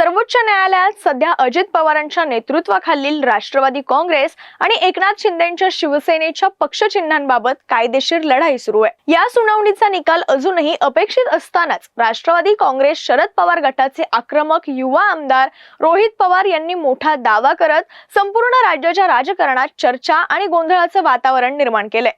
सर्वोच्च न्यायालयात सध्या अजित पवारांच्या नेतृत्वाखालील राष्ट्रवादी काँग्रेस आणि एकनाथ शिंदेच्या शिवसेनेच्या पक्षचिन्हांबाबत कायदेशीर लढाई सुरू आहे. या सुनावणीचा निकाल अजूनही अपेक्षित असतानाच राष्ट्रवादी काँग्रेस शरद पवार गटाचे आक्रमक युवा आमदार रोहित पवार यांनी मोठा दावा करत संपूर्ण राज्याच्या राजकारणात चर्चा आणि गोंधळाचं वातावरण निर्माण केलंय.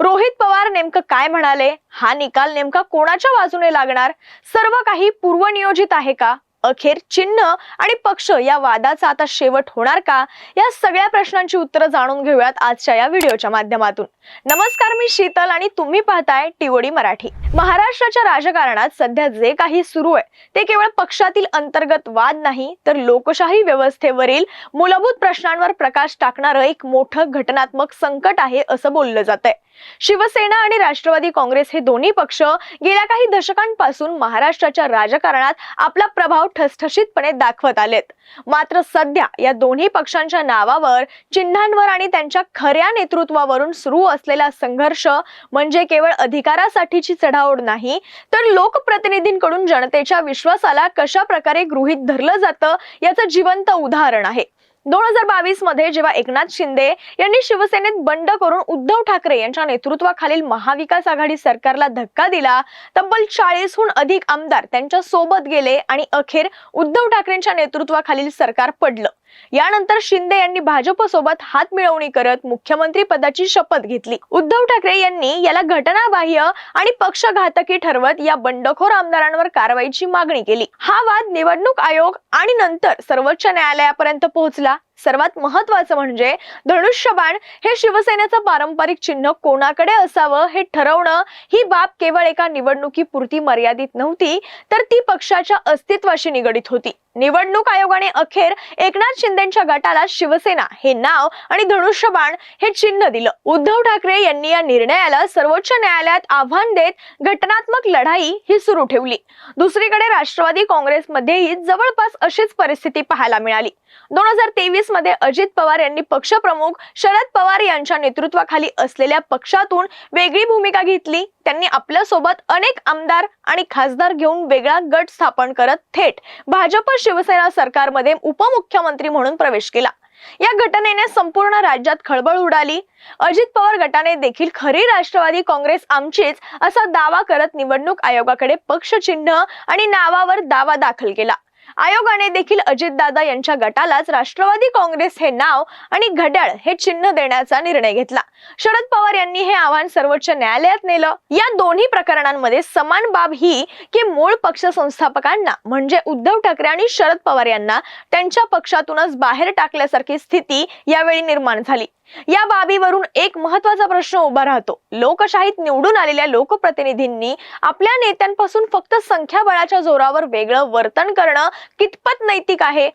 रोहित पवार नेमकं काय म्हणाले? हा निकाल नेमका कोणाच्या बाजूने लागणार? सर्व काही पूर्वनियोजित आहे का? अखेर चिन्ह आणि पक्ष या वादाचा आता शेवट होणार का? या सगळ्या प्रश्नांची उत्तरं जाणून घेऊयात आजच्या या व्हिडिओच्या माध्यमातून. नमस्कार मी शीतल आणि तुम्ही पाहताय टिवडी मराठी. महाराष्ट्राच्या राजकारणात सध्या जे काही सुरू आहे ते केवळ पक्षातील अंतर्गत वाद नाही तर लोकशाही व्यवस्थेवरील मूलभूत प्रश्नांवर प्रकाश टाकणारं एक मोठं घटनात्मक संकट आहे असं बोललं जात आहे शिवसेना आणि राष्ट्रवादी काँग्रेस हे दोन्ही पक्ष गेल्या काही दशकांपासून महाराष्ट्राच्या राजकारणात आपला प्रभाव ठसठशीतपणे दाखवत आलेत. मात्र सध्या या दोन्ही पक्षांच्या नावावर चिन्हांवर आणि त्यांच्या खऱ्या नेतृत्वावरून सुरू असलेला संघर्ष म्हणजे केवळ अधिकारासाठीची चढाओढ नाही तर लोकप्रतिनिधींकडून जनतेच्या विश्वासाला कशा प्रकारे गृहीत धरलं जातं याचं जिवंत उदाहरण आहे. दोन हजार बावीसमध्ये जेव्हा एकनाथ शिंदे यांनी शिवसेनेत बंड करून उद्धव ठाकरे यांच्या नेतृत्वाखालील महाविकास आघाडी सरकारला धक्का दिला तब्बल चाळीसहून अधिक आमदार त्यांच्यासोबत गेले आणि अखेर उद्धव ठाकरेंच्या नेतृत्वाखालील सरकार पडलं. यानंतर शिंदे यांनी भाजपसोबत हात मिळवणी करत मुख्यमंत्री पदाची शपथ घेतली. उद्धव ठाकरे यांनी याला घटनाबाह्य आणि पक्षघातकी ठरवत या बंडखोर आमदारांवर कारवाईची मागणी केली. हा वाद निवडणूक आयोग आणि नंतर सर्वोच्च न्यायालयापर्यंत पोहोचला. सर्वात महत्वाचं म्हणजे धनुष्यबाण हे शिवसेनेचं पारंपरिक चिन्ह कोणाकडे असावं हे ठरवणं ही बाब केवळ एका निवडणुकीपुरती मर्यादित नव्हती तर ती पक्षाच्या अस्तित्वाशी निगडीत होती. निवडणूक आयोगाने अखेर एकनाथ शिंदेच्या गटाला शिवसेना हे नाव आणि धनुष्यबाण हे चिन्ह दिलं. उद्धव ठाकरे यांनी या निर्णयाला सर्वोच्च न्यायालयात आव्हान देत घटनात्मक लढाई ही सुरू ठेवली. दुसरीकडे राष्ट्रवादी काँग्रेसमध्येही जवळपास अशीच परिस्थिती पाहायला मिळाली. दोन हजार तेवीसमध्ये अजित पवार यांनी पक्षप्रमुख शरद पवार यांच्या नेतृत्वाखाली असलेल्या पक्षातून वेगळी भूमिका घेतली. त्यांनी आपल्यासोबत अनेक आमदार आणि खासदार घेऊन वेगळा गट स्थापन करत थेट भाजप शिवसेना सरकारमध्ये उपमुख्यमंत्री म्हणून प्रवेश केला. या घटनेने संपूर्ण राज्यात खळबळ उडाली. अजित पवार गटाने देखील खरी राष्ट्रवादी काँग्रेस आमचीच असा दावा करत निवडणूक आयोगाकडे पक्ष चिन्ह आणि नावावर दावा दाखल केला. आयोगाने देखील अजितदादा यांच्या गटालाच राष्ट्रवादी काँग्रेस हे नाव आणि घड्याळ हे चिन्ह देण्याचा निर्णय घेतला. शरद पवार यांनी हे आव्हान सर्वोच्च न्यायालयात नेलं. या दोन्ही प्रकरणांमध्ये समान बाब ही की मूळ पक्ष संस्थापकांना म्हणजे उद्धव ठाकरे आणि शरद पवार यांना त्यांच्या पक्षातूनच बाहेर टाकल्यासारखी स्थिती यावेळी निर्माण झाली. या बाबीवरून एक महत्त्वाचा प्रश्न उभा राहतो. लोकशाहीत निवडून आलेल्या लोकप्रतिनिधींनी आपल्या नेत्यांपासून फक्त संख्याबळाच्या जोरावर वेगळं वर्तन करणं कितपत नैतिक आहे?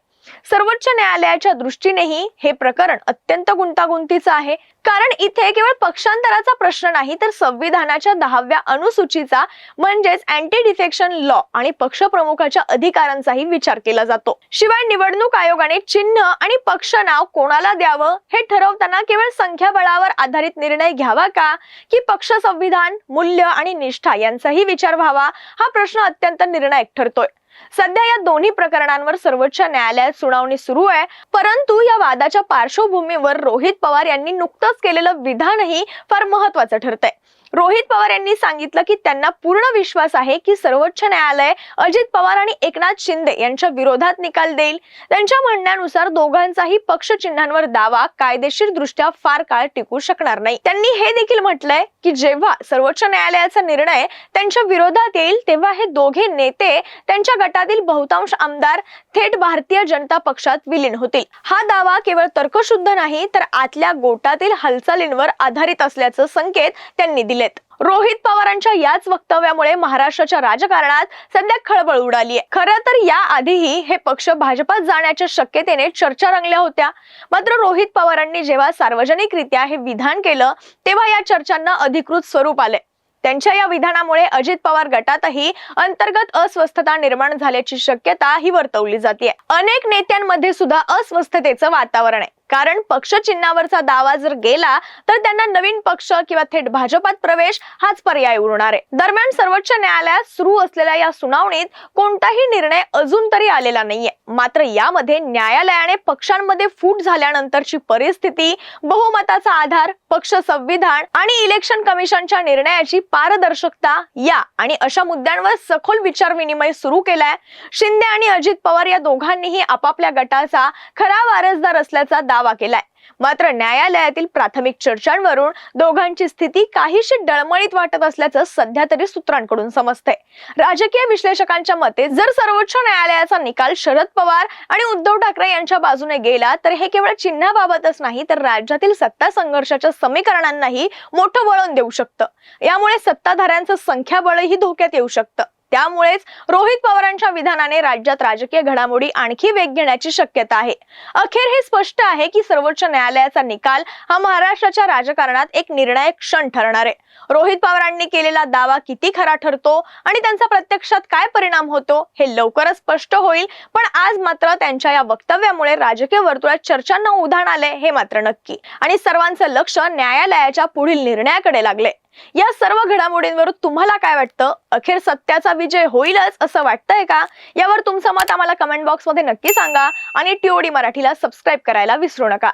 सर्वोच्च न्यायालयाच्या दृष्टीनेही हे प्रकरण अत्यंत गुंतागुंतीचं आहे. कारण इथे केवळ पक्षांतराचा प्रश्न नाही तर संविधानाच्या दहाव्या अनुसूचीचा म्हणजेच अँटी डिफेक्शन लॉ आणि पक्षप्रमुखाच्या अधिकारांचाही विचार केला जातो. शिवाय निवडणूक आयोगाने चिन्ह आणि पक्ष नाव कोणाला द्यावं हे ठरवताना केवळ संख्याबळावर आधारित निर्णय घ्यावा का? की पक्ष संविधान मूल्य आणि निष्ठा यांचाही विचार व्हावा? हा प्रश्न अत्यंत निर्णायक ठरतोय. सध्या या दोन्ही प्रकरणांवर सर्वोच्च न्यायालयात सुनावणी सुरू आहे. परंतु या वादाच्या पार्श्वभूमीवर रोहित पवार यांनी नुकतंच केलेलं विधानही फार महत्वाचं ठरतंय. रोहित पवार यांनी सांगितलं की त्यांना पूर्ण विश्वास आहे की सर्वोच्च न्यायालय अजित पवार आणि एकनाथ शिंदे यांच्या विरोधात निकाल देईल. त्यांच्या म्हणण्यानुसार दोघांचाही पक्ष चिन्हांवर दावा कायदेशीर दृष्ट्या फार काळ टिकू शकणार नाही. त्यांनी हे देखील म्हटलंय की जेव्हा सर्वोच्च न्यायालयाचा निर्णय त्यांच्या विरोधात येईल तेव्हा हे दोघे नेते त्यांच्या गटातील बहुतांश आमदार थेट भारतीय जनता पक्षात विलीन होतील. हा दावा केवळ तर्कशुद्ध नाही तर आतल्या गोटातील हालचालींवर आधारित असल्याचं संकेत त्यांनी दिले. रोहित पवारांच्या याच वक्तव्यामुळे महाराष्ट्राच्या राजकारणात सध्या खळबळ उडाली आहे खरं तर या आधीही हे पक्ष भाजपात जाण्याच्या शक्यतेने चर्चा रंगल्या होत्या. मात्र रोहित पवारांनी जेव्हा सार्वजनिकरित्या हे विधान केलं तेव्हा या चर्चांना अधिकृत स्वरूप आले त्यांच्या या विधानामुळे अजित पवार गटातही अंतर्गत अस्वस्थता निर्माण झाल्याची शक्यता ही वर्तवली जाते अनेक नेत्यांमध्ये सुद्धा अस्वस्थतेचं वातावरण आहे. कारण पक्ष चिन्हावरचा दावा जर गेला तर त्यांना नवीन पक्ष किंवा थेट भाजपात प्रवेश हाच पर्याय उरणार आहे. दरम्यान सर्वोच्च न्यायालयात सुरू असलेल्या या सुनावणीत कोणताही निर्णय अजून तरी आलेला नाहीये. मात्र यामध्ये न्यायालयाने पक्षांमध्ये फूट झाल्यानंतरची परिस्थिती बहुमताचा आधार पक्ष संविधान आणि इलेक्शन कमिशनच्या निर्णयाची पारदर्शकता या आणि अशा मुद्द्यांवर सखोल विचार विनिमय सुरू केलाय. शिंदे आणि अजित पवार या दोघांनीही आपापल्या गटाचा खरा वारसदार असल्याचा दावा दावा केलाय. मात्र न्यायालयातील प्राथमिक चर्चांवरून दोघांची स्थिती काहीशी डळमळीत वाटत असल्याचं सध्या तरी सूत्रांकडून समजतंय. राजकीय विश्लेषकांच्या मते जर सर्वोच्च न्यायालयाचा निकाल शरद पवार आणि उद्धव ठाकरे यांच्या बाजूने गेला तर हे केवळ चिन्हाबाबतच नाही तर राज्यातील सत्ता संघर्षाच्या समीकरणांनाही मोठं वळण देऊ शकतं. यामुळे सत्ताधाऱ्यांचं संख्याबळही धोक्यात येऊ शकतं. त्यामुळेच रोहित पवारांच्या विधानाने राज्यात राजकीय घडामोडी आणखी वेग घेण्याची शक्यता आहे. अखेर हे स्पष्ट आहे की सर्वोच्च न्यायालयाचा निकाल हा महाराष्ट्राच्या राजकारणात एक निर्णायक क्षण ठरणार आहे. रोहित पवारांनी केलेला दावा किती खरा ठरतो आणि त्यांचा प्रत्यक्षात काय परिणाम होतो हे लवकरच स्पष्ट होईल पण आज मात्र त्यांच्या या वक्तव्यामुळे राजकीय वर्तुळात चर्चांना उधाण आले हे मात्र नक्की. आणि सर्वांचं लक्ष न्यायालयाच्या पुढील निर्णयाकडे लागले या सर्व घडामोडींवर तुम्हाला काय वाटतं? अखेर सत्याचा विजय होईलच असं वाटतंय का? यावर तुमचं मत आम्हाला कमेंट बॉक्समध्ये नक्की सांगा आणि टीओडी मराठीला सबस्क्राईब करायला विसरू नका.